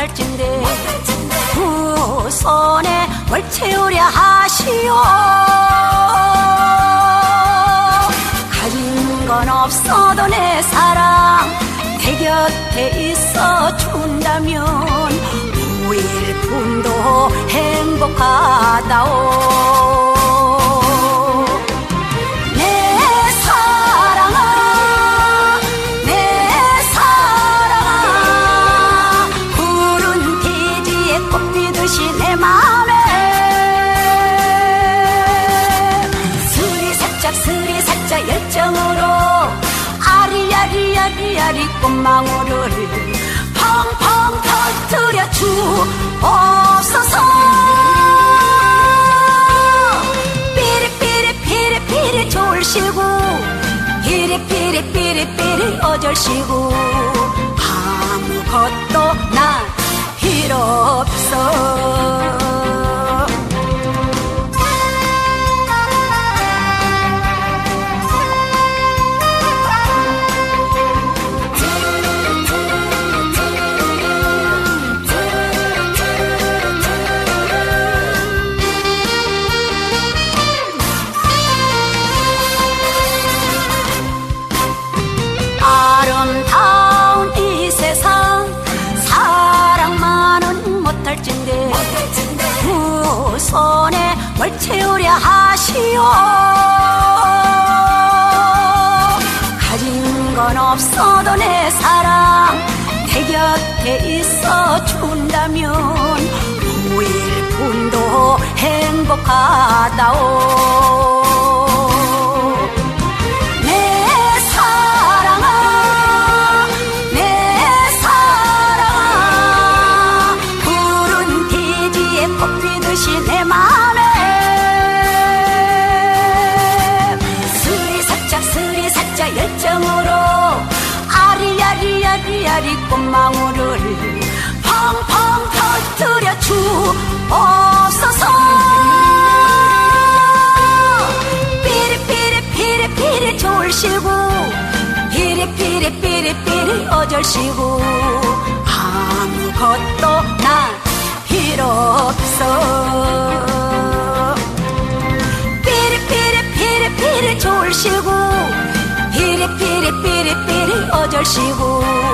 못할진데 두 손에 월 채우려 하시오. 가진 건 없어도 내 사랑 내 곁에 있어 준다면 우일 뿐도 행복하다오. 스리살짝 스리살짝 열정으로 아리아리아리아리 꽃망울을 펑펑 터뜨려 주옵소서 삐리삐리삐리삐리 졸시고 삐리삐리삐리삐리 어절시고 아무것도 난 필요 없어 못할진데 후손에 뭘 채우려 하시오? 가진 건 없어도 내 사랑 내 곁에 있어 준다면 우일 뿐도 행복하다오 열정으로 아리아리아리아리 꽃망울을 펑펑 터뜨려 주옵소서. 삐리삐리삐리삐리 졸시고 삐리삐리삐리삐리 어절시고 아무것도 난 필요 없어. 삐리삐리삐리삐리 졸시고 삐리삐